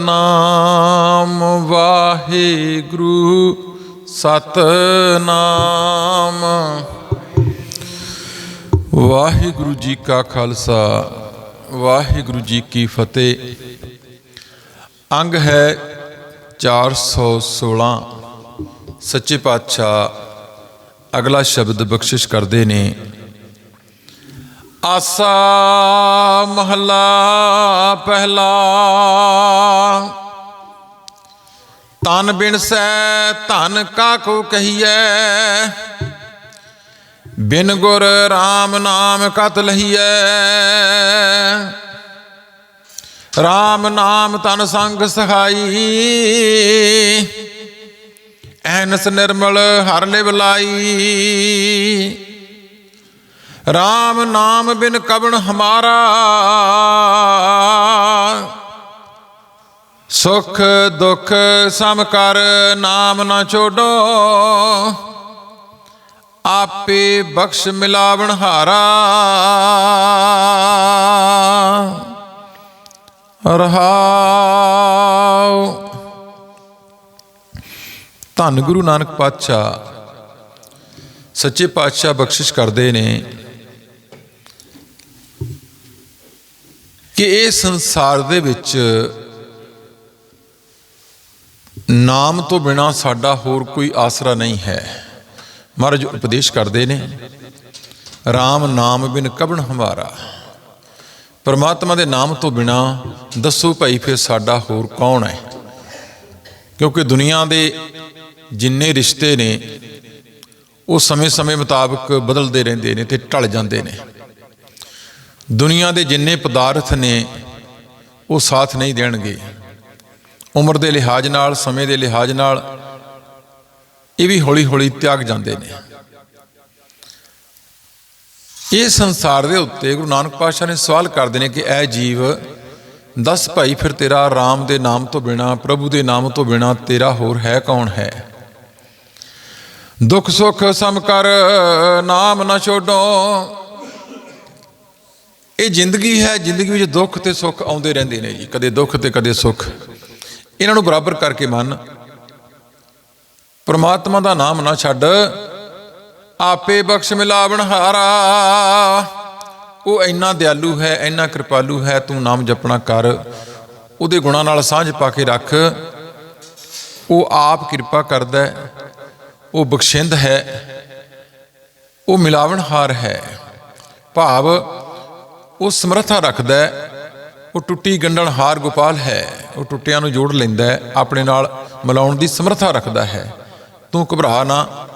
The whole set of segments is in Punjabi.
ਨਾਮ ਵਾਹਿਗੁਰੂ, ਸਤਨਾਮ। ਵਾਹਿਗੁਰੂ ਜੀ ਕਾ ਖਾਲਸਾ, ਵਾਹਿਗੁਰੂ ਜੀ ਕੀ ਫਤਿਹ। ਅੰਗ ਹੈ 416 ਸੱਚੇ ਪਾਤਸ਼ਾਹ ਅਗਲਾ ਸ਼ਬਦ ਬਖਸ਼ਿਸ਼ ਕਰਦੇ ਨੇ। ਆਸਾ ਮਹਲਾ ਪਹਿਲਾ। ਤਨ ਬਿਨਸੈ ਧਨ ਕਾਕੋ ਕਹੀਐ? ਬਿਨ ਗੁਰ RAM ਨਾਮ ਕਤ ਲਹੀਐ? RAM ਨਾਮ ਤਨ ਸੰਗ ਸਹਾਈ। ਐਨਸ ਨਿਰਮਲ ਹਰ ਲਿਵ ਲਾਈ। RAM ਨਾਮ ਬਿਨ ਕਵਣ ਹਮਾਰਾ। ਸੁਖ ਦੁਖ ਸਮ ਕਰ ਨਾਮ ਨਾ ਛੋਡੋ। ਆਪੇ ਬਖਸ਼ ਮਿਲਾਵਣ ਹਾਰਾ। ਰਹਾਉ। ਧੰਨ ਗੁਰੂ ਨਾਨਕ ਪਾਤਸ਼ਾਹ, ਸੱਚੇ ਪਾਤਸ਼ਾਹ ਬਖਸ਼ਿਸ਼ ਕਰਦੇ ਨੇ। ਕਿ ਇਹ ਸੰਸਾਰ ਦੇ ਵਿੱਚ ਨਾਮ ਤੋਂ ਬਿਨਾ ਸਾਡਾ ਹੋਰ ਕੋਈ ਆਸਰਾ ਨਹੀਂ ਹੈ। ਮਹਾਰਾਜ ਉਪਦੇਸ਼ ਕਰਦੇ ਨੇ RAM ਨਾਮ ਬਿਨ ਕਬਣ ਹਮਾਰਾ। ਪਰਮਾਤਮਾ ਦੇ ਨਾਮ ਤੋਂ ਬਿਨਾ ਦੱਸੋ ਭਾਈ ਫਿਰ ਸਾਡਾ ਹੋਰ ਕੌਣ ਹੈ? ਕਿਉਂਕਿ ਦੁਨੀਆ ਦੇ ਜਿੰਨੇ ਰਿਸ਼ਤੇ ਨੇ, ਉਹ ਸਮੇਂ-ਸਮੇਂ ਮੁਤਾਬਕ ਬਦਲਦੇ ਰਹਿੰਦੇ ਨੇ ਤੇ ਢਲ ਜਾਂਦੇ ਨੇ। ਦੁਨੀਆ ਦੇ ਜਿੰਨੇ ਪਦਾਰਥ ਨੇ, ਉਹ ਸਾਥ ਨਹੀਂ ਦੇਣਗੇ। ਉਮਰ ਦੇ ਲਿਹਾਜ਼ ਨਾਲ, ਸਮੇਂ ਦੇ ਲਿਹਾਜ਼ ਨਾਲ ਇਹ ਵੀ ਹੌਲੀ-ਹੌਲੀ ਤਿਆਗ ਜਾਂਦੇ ਨੇ। ਇਹ ਸੰਸਾਰ ਦੇ ਉੱਤੇ ਗੁਰੂ ਨਾਨਕ ਪਾਤਸ਼ਾਹ ਨੇ ਸਵਾਲ ਕਰਦੇ ਨੇ ਕਿ ਐ ਜੀਵ, ਦੱਸ ਭਾਈ, ਫਿਰ ਤੇਰਾ ਰਾਮ ਦੇ ਨਾਮ ਤੋਂ ਬਿਨਾ, ਪ੍ਰਭੂ ਦੇ ਨਾਮ ਤੋਂ ਬਿਨਾ ਤੇਰਾ ਹੋਰ ਹੈ ਕੌਣ ਹੈ? ਦੁੱਖ ਸੁੱਖ ਸਮ ਕਰ, ਨਾਮ ਨਾ ਛੋਡੋ। ਇਹ ਜ਼ਿੰਦਗੀ ਹੈ, ਜ਼ਿੰਦਗੀ ਵਿੱਚ ਦੁੱਖ ਤੇ ਸੁੱਖ ਆਉਂਦੇ ਰਹਿੰਦੇ ਨੇ ਜੀ, ਕਦੇ ਦੁੱਖ ਤੇ ਕਦੇ ਸੁੱਖ। ਇਹਨਾਂ ਨੂੰ ਬਰਾਬਰ ਕਰਕੇ ਮੰਨ। ਪਰਮਾਤਮਾ ਦਾ ਨਾਮ ਨਾ ਛੱਡ। ਆਪੇ ਬਖਸ਼ ਮਿਲਾਵਣ ਹਾਰਾ। ਉਹ ਇੰਨਾ ਦਿਆਲੂ ਹੈ, ਇੰਨਾ ਕਿਰਪਾਲੂ ਹੈ, ਤੂੰ ਨਾਮ ਜਪਣਾ ਕਰ। ਉਹਦੇ ਗੁਣਾਂ ਨਾਲ ਸਾਂਝ ਪਾ ਕੇ ਰੱਖ। ਉਹ ਆਪ ਕਿਰਪਾ ਕਰਦਾ ਹੈ। ਉਹ ਬਖਸ਼ਿੰਦ ਹੈ। ਉਹ ਮਿਲਾਵਣਹਾਰ ਹੈ। ਭਾਵ ਉਹ ਸਮਰੱਥਾ ਰੱਖਦਾ ਹੈ। ਉਹ ਟੁੱਟੀ ਗੰਡਲ ਹਾਰ ਗੋਪਾਲ ਹੈ। ਉਹ ਟੁੱਟਿਆਂ ਨੂੰ ਜੋੜ ਲੈਂਦਾ ਹੈ। ਆਪਣੇ ਨਾਲ ਮਿਲਾਉਣ ਦੀ ਸਮਰੱਥਾ ਰੱਖਦਾ ਹੈ। ਤੂੰ ਘਬਰਾ ਨਾ।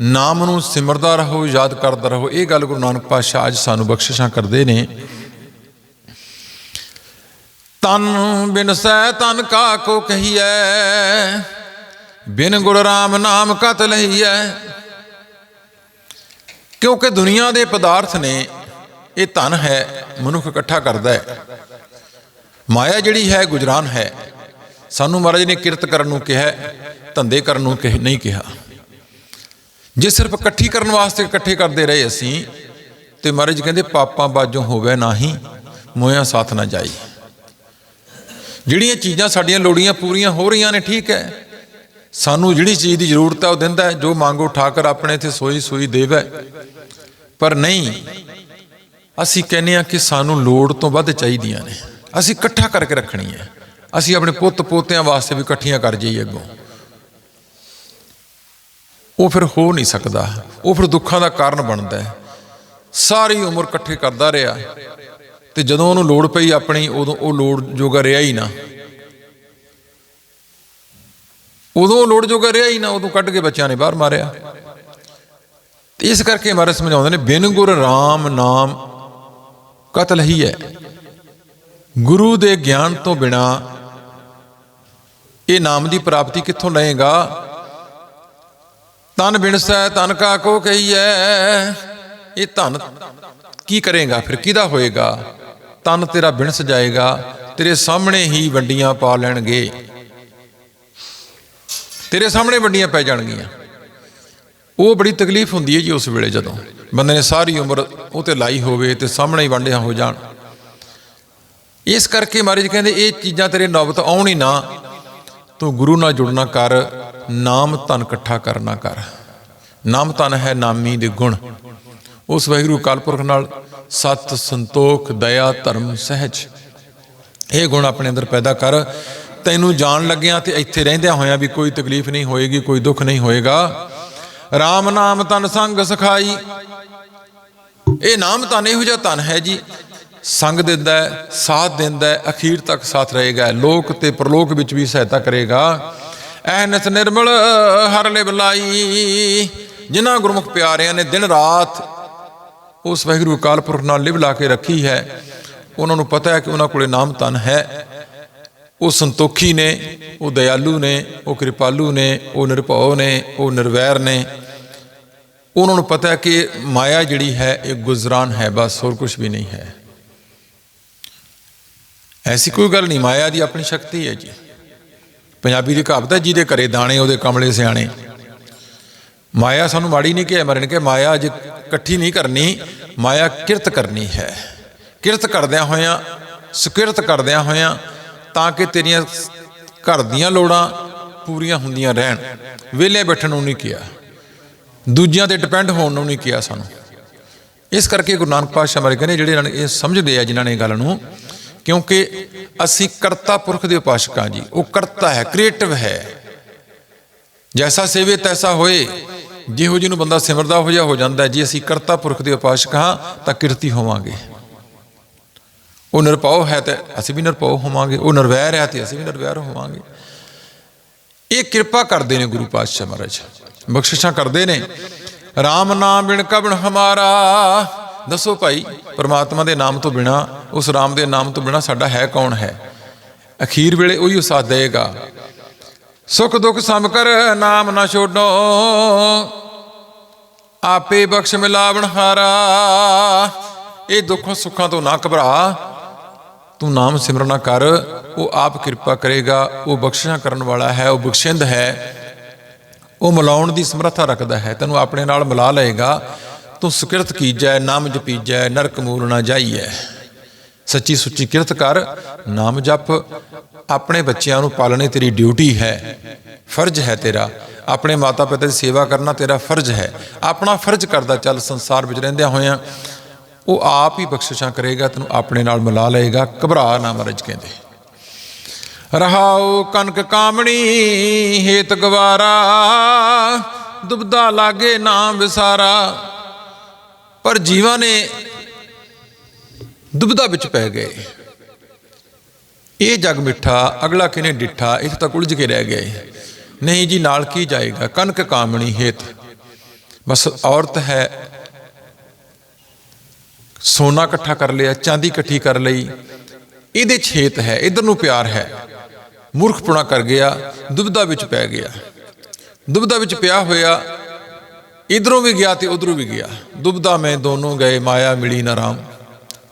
ਨਾਮ ਨੂੰ ਸਿਮਰਦਾ ਰਹੋ, ਯਾਦ ਕਰਦਾ ਰਹੋ। ਇਹ ਗੱਲ ਗੁਰੂ ਨਾਨਕ ਪਾਤਸ਼ਾਹ ਅੱਜ ਸਾਨੂੰ ਬਖਸ਼ਿਸ਼ਾਂ ਕਰਦੇ ਨੇ। ਤਨ ਬਿਨ ਸਹਿ ਤਨ ਕਾ ਕੋ ਕਹੀਐ। ਬਿਨ ਗੁਰ ਰਾਮ ਨਾਮ ਕਤ ਲਹੀਐ ਕਿਉਂਕਿ ਦੁਨੀਆ ਦੇ ਪਦਾਰਥ ਨੇ ਇਹ ਧਨ ਹੈ, ਮਨੁੱਖ ਇਕੱਠਾ ਕਰਦਾ ਹੈ। ਮਾਇਆ ਜਿਹੜੀ ਹੈ, ਗੁਜਰਾਨ ਹੈ। ਸਾਨੂੰ ਮਹਾਰਾਜ ਨੇ ਕਿਰਤ ਕਰਨ ਨੂੰ ਕਿਹਾ, ਧੰਦੇ ਕਰਨ ਨੂੰ ਕਿਹ, ਨਹੀਂ ਕਿਹਾ। ਜੇ ਸਿਰਫ ਇਕੱਠੀ ਕਰਨ ਵਾਸਤੇ ਇਕੱਠੇ ਕਰਦੇ ਰਹੇ ਅਸੀਂ, ਤੇ ਮਹਾਰਾਜ ਕਹਿੰਦੇ, ਪਾਪਾਂ ਬਾਝੋਂ ਹੋਵੇ ਨਾਹੀ ਮੋਇਆ ਸਾਥ ਨਾ ਜਾਈ। ਜਿਹੜੀਆਂ ਚੀਜ਼ਾਂ ਸਾਡੀਆਂ ਲੋੜੀਆਂ ਪੂਰੀਆਂ ਹੋ ਰਹੀਆਂ ਨੇ, ਠੀਕ ਹੈ। ਸਾਨੂੰ ਜਿਹੜੀ ਚੀਜ਼ ਦੀ ਜ਼ਰੂਰਤ ਹੈ, ਉਹ ਦਿੰਦਾ ਜੋ ਮੰਗੋ ਠਾਕਰ ਆਪਣੇ ਤੇ ਸੋਈ ਸੋਈ ਦੇਵੇ। ਪਰ ਨਹੀਂ ਅਸੀਂ ਕਹਿੰਦੇ ਆ ਕਿ ਸਾਨੂੰ ਲੋੜ ਤੋਂ ਵੱਧ ਚਾਹੀਦੀਆਂ ਨੇ। ਅਸੀਂ ਇਕੱਠਾ ਕਰਕੇ ਰੱਖਣੀ ਹੈ। ਅਸੀਂ ਆਪਣੇ ਪੁੱਤ ਪੋਤਿਆਂ ਵਾਸਤੇ ਵੀ ਇਕੱਠੀਆਂ ਕਰ ਜਾਈਏ ਅੱਗੋਂ। ਉਹ ਫਿਰ ਹੋ ਨਹੀਂ ਸਕਦਾ। ਉਹ ਫਿਰ ਦੁੱਖਾਂ ਦਾ ਕਾਰਨ ਬਣਦਾ ਹੈ। ਸਾਰੀ ਉਮਰ ਇਕੱਠੇ ਕਰਦਾ ਰਿਹਾ। ਤੇ ਜਦੋਂ ਉਹਨੂੰ ਲੋੜ ਪਈ ਆਪਣੀ, ਉਦੋਂ ਉਹ ਲੋੜ ਜੋਗਾ ਰਿਹਾ ਹੀ ਨਾ। ਉਦੋਂ ਉਹ ਲੋੜ ਜੋਗਾ ਰਿਹਾ ਹੀ ਨਾ, ਉਦੋਂ ਕੱਢ ਕੇ ਬੱਚਿਆਂ ਨੇ ਬਾਹਰ ਮਾਰਿਆ। ਤੇ ਇਸ ਕਰਕੇ ਮਾਰੇ ਸਮਝਾਉਂਦੇ ਨੇ, ਬਿਨ ਗੁਰ RAM ਨਾਮ ਕਤਲ ਹੀ ਹੈ। ਗੁਰੂ ਦੇ ਗਿਆਨ ਤੋਂ ਬਿਨਾ ਇਹ ਨਾਮ ਦੀ ਪ੍ਰਾਪਤੀ ਕਿੱਥੋਂ ਲਏਗਾ? ਤਨ ਬਿਨਸੈ ਤਨ ਕਾ ਕੋ ਕਹੀਐ। ਇਹ ਧਨ ਕੀ ਕਰੇਗਾ? ਫਿਰ ਕਿਹਦਾ ਹੋਏਗਾ? ਤਨ ਤੇਰਾ ਬਿਨਸ ਜਾਏਗਾ, ਤੇਰੇ ਸਾਹਮਣੇ ਹੀ ਵੰਡੀਆਂ ਪਾ ਲੈਣਗੇ। ਤੇਰੇ ਸਾਹਮਣੇ ਵੰਡੀਆਂ ਪੈ ਜਾਣਗੀਆਂ। ਉਹ ਬੜੀ ਤਕਲੀਫ ਹੁੰਦੀ ਹੈ ਜੀ ਉਸ ਵੇਲੇ ਜਦੋਂ। ਬੰਦੇ ਨੇ ਸਾਰੀ ਉਮਰ ਉਹ ਤੇ ਲਾਈ ਹੋਵੇ ਤੇ ਸਾਹਮਣੇ ਹੀ ਵੰਡਿਆ ਹੋ ਜਾਣ। ਇਸ ਕਰਕੇ ਮਹਾਰਾਜ ਕਹਿੰਦੇ, ਇਹ ਚੀਜ਼ਾਂ ਤੇਰੇ ਨੌਬਤ ਆਉਣ ਹੀ ਨਾ। ਤੂੰ ਗੁਰੂ ਨਾਲ ਜੁੜਨਾ ਕਰ, ਨਾਮ ਧਨ ਇਕੱਠਾ ਕਰਨਾ ਕਰ। ਨਾਮ ਧਨ ਹੈ ਨਾਮੀ ਦੇ ਗੁਣ। ਉਸ ਵਾਹਿਗੁਰੂ ਕਾਲਪੁਰਖ ਨਾਲ ਸਤ ਸੰਤੋਖ, ਦਇਆ, ਧਰਮ, ਸਹਿਜ, ਇਹ ਗੁਣ ਆਪਣੇ ਅੰਦਰ ਪੈਦਾ ਕਰ। ਤੈਨੂੰ ਜਾਣ ਲੱਗਿਆ ਤੇ ਇੱਥੇ ਰਹਿੰਦਿਆਂ ਹੋਇਆਂ ਵੀ ਕੋਈ ਤਕਲੀਫ ਨਹੀਂ ਹੋਏਗੀ, ਕੋਈ ਦੁੱਖ ਨਹੀਂ ਹੋਏਗਾ। RAM ਨਾਮ ਤਨ ਸੰਗ ਸਖਾਈ ਇਹ ਨਾਮ ਤਾਂ ਇਹੋ ਜਿਹਾ ਧਨ ਹੈ ਜੀ। ਸੰਗ ਦਿੰਦਾ ਹੈ, ਸਾਥ ਦਿੰਦਾ ਹੈ, ਅਖੀਰ ਤੱਕ ਸਾਥ ਰਹੇਗਾ। ਲੋਕ ਤੇ ਪ੍ਰਲੋਕ ਵਿੱਚ ਵੀ ਸਹਾਇਤਾ ਕਰੇਗਾ। ਐਨਸ ਨਿਰਮਲ ਹਰ ਲੈ ਬਲਾਈ। ਜਿਨ੍ਹਾਂ ਗੁਰਮੁਖ ਪਿਆਰਿਆਂ ਨੇ ਦਿਨ ਰਾਤ ਉਸ ਵਾਹਿਗੁਰੂ ਅਕਾਲ ਪੁਰਖ ਨਾਲ ਲਿਵ ਲਾ ਕੇ ਰੱਖੀ ਹੈ, ਉਹਨਾਂ ਨੂੰ ਪਤਾ ਹੈ ਕਿ ਉਹਨਾਂ ਕੋਲੇ ਨਾਮ ਤਨ ਹੈ। ਉਹ ਸੰਤੋਖੀ ਨੇ, ਉਹ ਦਇਆਲੂ ਨੇ, ਉਹ ਕਿਰਪਾਲੂ ਨੇ, ਉਹ ਨਿਰਭਉ ਨੇ, ਉਹ ਨਿਰਵੈਰ ਨੇ। ਉਹਨਾਂ ਨੂੰ ਪਤਾ ਹੈ ਕਿ ਮਾਇਆ ਜਿਹੜੀ ਹੈ, ਇਹ ਗੁਜ਼ਰਾਨ ਹੈ, ਬਸ ਹੋਰ ਕੁਝ ਵੀ ਨਹੀਂ ਹੈ। ਐਸੀ ਕੋਈ ਗੱਲ ਨਹੀਂ, ਮਾਇਆ ਦੀ ਆਪਣੀ ਸ਼ਕਤੀ ਹੈ ਜੀ। ਪੰਜਾਬੀ ਦੀ ਕਹਾਵਤ ਹੈ, ਜਿਹਦੇ ਘਰੇ ਦਾਣੇ, ਉਹਦੇ ਕਮਲੇ ਸਿਆਣੇ। ਮਾਇਆ ਸਾਨੂੰ ਮਾੜੀ ਨਹੀਂ ਕਿਹਾ ਮਰਨ ਕਿ ਮਾਇਆ ਅੱਜ ਇਕੱਠੀ ਨਹੀਂ ਕਰਨੀ, ਮਾਇਆ ਕਿਰਤ ਕਰਨੀ ਹੈ। ਕਿਰਤ ਕਰਦਿਆਂ ਹੋਇਆਂ, ਸੁਕਿਰਤ ਕਰਦਿਆਂ ਹੋਇਆਂ, ਤਾਂ ਕਿ ਤੇਰੀਆਂ ਘਰ ਦੀਆਂ ਲੋੜਾਂ ਪੂਰੀਆਂ ਹੁੰਦੀਆਂ ਰਹਿਣ। ਵਿਹਲੇ ਬੈਠਣ ਨੂੰ ਨਹੀਂ ਕਿਹਾ। ਦੂਜਿਆਂ ਤੇ ਡਿਪੈਂਡ ਹੋਣ ਨੂੰ ਨਹੀਂ ਕਿਹਾ ਸਾਨੂੰ। ਇਸ ਕਰਕੇ ਗੁਰੂ ਨਾਨਕ ਪਾਤਸ਼ਾਹ ਮਹਾਰਾਜ ਕਹਿੰਦੇ ਜਿਹੜੇ ਇਹਨਾਂ ਇਹ ਸਮਝਦੇ ਆ ਜਿਨ੍ਹਾਂ ਨੇ ਗੱਲ ਨੂੰ, ਕਿਉਂਕਿ ਅਸੀਂ ਕਰਤਾ ਪੁਰਖ ਦੇ ਉਪਾਸ਼ਕ ਹਾਂ ਜੀ, ਉਹ ਕਰਤਾ ਹੈ ਕ੍ਰੀਏਟਿਵ ਹੈ। ਜੈਸਾ ਸੇਵੇ ਤੈਸਾ ਹੋਏ, ਜਿਹੋ ਜਿਹਨੂੰ ਬੰਦਾ ਸਿਮਰਦਾ ਹੋ ਜਾ ਹੋ ਜਾਂਦਾ ਹੈ। ਜੇ ਅਸੀਂ ਕਰਤਾ ਪੁਰਖ ਦੇ ਉਪਾਸ਼ਕ ਹਾਂ, ਤਾਂ ਕਿਰਤੀ ਹੋਵਾਂਗੇ। ਉਹ ਨਿਰਭਉ ਹੈ ਤੇ ਅਸੀਂ ਵੀ ਨਿਰਭਉ ਹੋਵਾਂਗੇ। ਉਹ ਨਿਰਵੈਰ ਹੈ ਤੇ ਅਸੀਂ ਵੀ ਨਿਰਵੈਰ ਹੋਵਾਂਗੇ। ਇਹ ਕਿਰਪਾ ਕਰਦੇ ਨੇ ਗੁਰੂ ਪਾਤਸ਼ਾਹ ਮਹਾਰਾਜ। ਬਖਸ਼ਿਸ਼ਾਂ ਕਰਦੇ ਨੇ। RAM ਨਾਮ ਬਿਨ ਕਬਣ ਹਮਾਰਾ। ਦੱਸੋ ਭਾਈ, ਪਰਮਾਤਮਾ ਦੇ ਨਾਮ ਤੋਂ ਬਿਨਾ, ਉਸ RAM ਦੇ ਨਾਮ ਤੋਂ ਬਿਨਾ ਸਾਡਾ ਹੈ ਕੌਣ ਹੈ? ਅਖੀਰ ਵੇਲੇ ਉਹੀ ਸਾਥ ਦੇਗਾ ਸੁਖ ਦੁਖ ਸਮ ਕਰ ਨਾਮ ਨਾ ਛੋਡੋ। ਆਪੇ ਬਖਸ਼ ਮਿਲਾਵਣ ਹਾਰਾ। ਇਹ ਦੁੱਖੋਂ ਸੁੱਖਾਂ ਤੋਂ ਨਾ ਘਬਰਾ। ਤੂੰ ਨਾਮ ਸਿਮਰਨਾ ਕਰ, ਉਹ ਆਪ ਕਿਰਪਾ ਕਰੇਗਾ। ਉਹ ਬਖਸ਼ਿਸ਼ਾਂ ਕਰਨ ਵਾਲਾ ਹੈ, ਉਹ ਬਖਸ਼ਿੰਦ ਹੈ। ਉਹ ਮਿਲਾਉਣ ਦੀ ਸਮਰੱਥਾ ਰੱਖਦਾ ਹੈ, ਤੈਨੂੰ ਆਪਣੇ ਨਾਲ ਮਿਲਾ ਲਏਗਾ। ਤੂੰ ਸੁਕਿਰਤ ਕੀਜੈ, ਨਾਮ ਜਪੀਜੈ, ਨਰਕ ਮੂਲ ਨਾ ਜਾਈਐ। ਸੱਚੀ ਸੁੱਚੀ ਕਿਰਤ ਕਰ, ਨਾਮ ਜਪ। ਆਪਣੇ ਬੱਚਿਆਂ ਨੂੰ ਪਾਲਣੇ ਤੇਰੀ ਡਿਊਟੀ ਹੈ, ਫਰਜ਼ ਹੈ ਤੇਰਾ। ਆਪਣੇ ਮਾਤਾ ਪਿਤਾ ਦੀ ਸੇਵਾ ਕਰਨਾ ਤੇਰਾ ਫਰਜ਼ ਹੈ। ਆਪਣਾ ਫਰਜ਼ ਕਰਦਾ ਚੱਲ ਸੰਸਾਰ ਵਿੱਚ ਰਹਿੰਦਿਆਂ ਹੋਇਆਂ। ਉਹ ਆਪ ਹੀ ਬਖਸ਼ਿਸ਼ਾਂ ਕਰੇਗਾ, ਤੈਨੂੰ ਆਪਣੇ ਨਾਲ ਮਿਲਾ ਲਏਗਾ। ਘਬਰਾ ਨਾ ਮਰਜ ਕਹਿੰਦੇ। ਰਹਾਉ ਕਨਕ ਕਾਮਣੀ, ਹੇਤ ਗਵਾਰਾ। ਦੁਬਦਾ ਲਾਗੇ ਨਾਮ ਵਿਸਾਰਾ। ਪਰ ਜੀਵਾਂ ਨੇ ਦੁਬਦਾ ਵਿੱਚ ਪੈ ਗਏ। ਇਹ ਜਗ ਮਿੱਠਾ, ਅਗਲਾ ਕਿਨੇ ਡਿੱਠਾ? ਇਹ ਤਾਂ ਉਲਝ ਕੇ ਰਹਿ ਗਏ। ਨਹੀਂ ਜੀ, ਨਾਲ ਕੀ ਜਾਏਗਾ? ਕਨਕ ਕਾਮਣੀ, ਹੇਤ। ਬਸ ਔਰਤ ਹੈ। ਸੋਨਾ ਇਕੱਠਾ ਕਰ ਲਿਆ, ਚਾਂਦੀ ਇਕੱਠੀ ਕਰ ਲਈ। ਇਹਦੇ ਛੇਤ ਹੈ, ਇਧਰ ਨੂੰ ਪਿਆਰ ਹੈ। ਮੂਰਖਪੁਣਾ ਕਰ ਗਿਆ ਦੁਬਦਾ ਵਿੱਚ ਪੈ ਗਿਆ। ਦੁਬਦਾ ਵਿੱਚ ਪਿਆ ਹੋਇਆ, ਇਧਰੋਂ ਵੀ ਗਿਆ ਤੇ ਉਧਰੋਂ ਵੀ ਗਿਆ। ਦੁਬਦਾ ਮੈਂ ਦੋਨੋਂ ਗਏ, ਮਾਇਆ ਮਿਲੀ ਨਾ ਰਾਮ।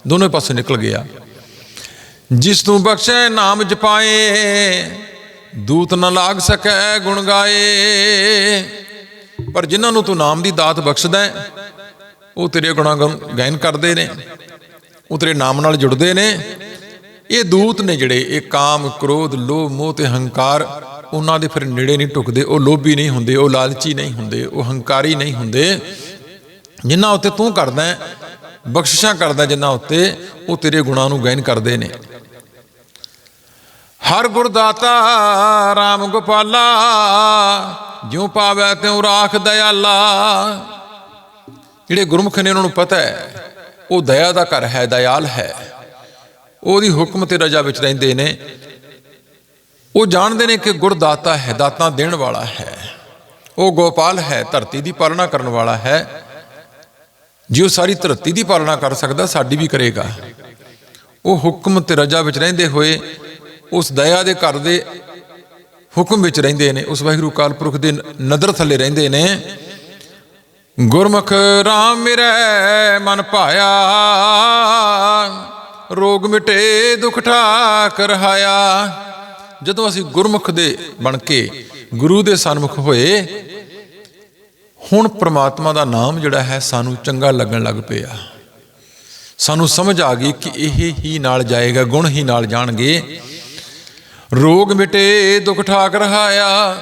ਦੋਨੋਂ ਪਾਸੇ ਨਿਕਲ ਗਿਆ। ਜਿਸ ਤੂੰ ਬਖਸ਼ੈ ਨਾਮ ਜਪਾਏ, ਦੂਤ ਨਾ ਲਾਗ ਸਕੈ ਗੁਣ ਗਾਏ। ਪਰ ਜਿਨ੍ਹਾਂ ਨੂੰ ਤੂੰ ਨਾਮ ਦੀ ਦਾਤ ਬਖਸ਼ਦਾ ਹੈ, ਉਹ ਤੇਰੇ ਗੁਣਾਂ ਗਾਇਨ ਕਰਦੇ ਨੇ, ਉਹ ਤੇਰੇ ਨਾਮ ਨਾਲ ਜੁੜਦੇ ਨੇ ਇਹ ਦੂਤ ਨੇ ਜਿਹੜੇ, ਇਹ ਕਾਮ, ਕ੍ਰੋਧ, ਲੋਭ, ਮੋਹ ਤੇ ਹੰਕਾਰ, ਉਹਨਾਂ ਦੇ ਫਿਰ ਨੇੜੇ ਨਹੀਂ ਟੁਕਦੇ, ਉਹ ਲੋਭੀ ਨਹੀਂ ਹੁੰਦੇ, ਉਹ ਲਾਲਚੀ ਨਹੀਂ ਹੁੰਦੇ, ਉਹ ਹੰਕਾਰੀ ਨਹੀਂ ਹੁੰਦੇ। ਜਿਨ੍ਹਾਂ ਉੱਤੇ ਤੂੰ ਕਰਦਾ ਬਖਸ਼ਿਸ਼ਾਂ ਕਰਦਾ ਜਿਨ੍ਹਾਂ ਉੱਤੇ, ਉਹ ਤੇਰੇ ਗੁਣਾਂ ਨੂੰ ਗਾਇਨ ਕਰਦੇ ਨੇ। ਹਰ ਗੁਰਦਾਤਾ RAM ਗੋਪਾਲਾ, ਜਿਉ ਪਾਵੈ ਤਿਉ ਰਾਖ ਦਇਆਲਾ। ਜਿਹੜੇ ਗੁਰਮੁਖ ਨੇ ਉਹਨਾਂ ਨੂੰ ਪਤਾ ਹੈ, ਉਹ ਦਇਆ ਦਾ ਘਰ ਹੈ, ਦਇਆਲ ਹੈ। ਉਹਦੀ ਹੁਕਮ ਤੇ ਰਜਾ ਵਿੱਚ ਰਹਿੰਦੇ ਨੇ। ਉਹ ਜਾਣਦੇ ਨੇ ਕਿ ਗੁਰਦਾਤਾ ਹੈ, ਦਾਤਾਂ ਦੇਣ ਵਾਲਾ ਹੈ। ਉਹ ਗੋਪਾਲ ਹੈ, ਧਰਤੀ ਦੀ ਪਾਲਣਾ ਕਰਨ ਵਾਲਾ ਹੈ। ਜੇ ਉਹ ਸਾਰੀ ਧਰਤੀ ਦੀ ਪਾਲਣਾ ਕਰ ਸਕਦਾ, ਸਾਡੀ ਵੀ ਕਰੇਗਾ। ਉਹ ਹੁਕਮ ਤੇ ਰਜਾ ਵਿੱਚ ਰਹਿੰਦੇ ਹੋਏ, ਉਸ ਦਇਆ ਦੇ ਘਰ ਦੇ ਹੁਕਮ ਵਿੱਚ ਰਹਿੰਦੇ ਨੇ। ਉਸ ਵਾਹਿਗੁਰੂ ਕਾਲ ਪੁਰਖ ਦੇ ਨਦਰ ਥੱਲੇ ਰਹਿੰਦੇ ਨੇ। ਗੁਰਮੁਖ RAM ਮੇਰੇ, ਮਨ ਭਾਇਆ। ਰੋਗ ਮਿਟੇ ਦੁਖ ਠਾਕ ਰਹਾਇਆ। ਜਦੋਂ ਅਸੀਂ ਗੁਰਮੁਖ ਦੇ ਬਣ ਕੇ ਗੁਰੂ ਦੇ ਸਨਮੁਖ ਹੋਏ, ਹੁਣ ਪ੍ਰਮਾਤਮਾ ਦਾ ਨਾਮ ਜਿਹੜਾ ਹੈ ਸਾਨੂੰ ਚੰਗਾ ਲੱਗਣ ਲੱਗ ਪਿਆ। ਸਾਨੂੰ ਸਮਝ ਆ ਗਈ ਕਿ ਇਹ ਹੀ ਨਾਲ ਜਾਏਗਾ, ਗੁਣ ਹੀ ਨਾਲ ਜਾਣਗੇ। ਰੋਗ ਮਿਟੇ ਦੁਖ ਠਾਕ ਰਹਾਇਆ।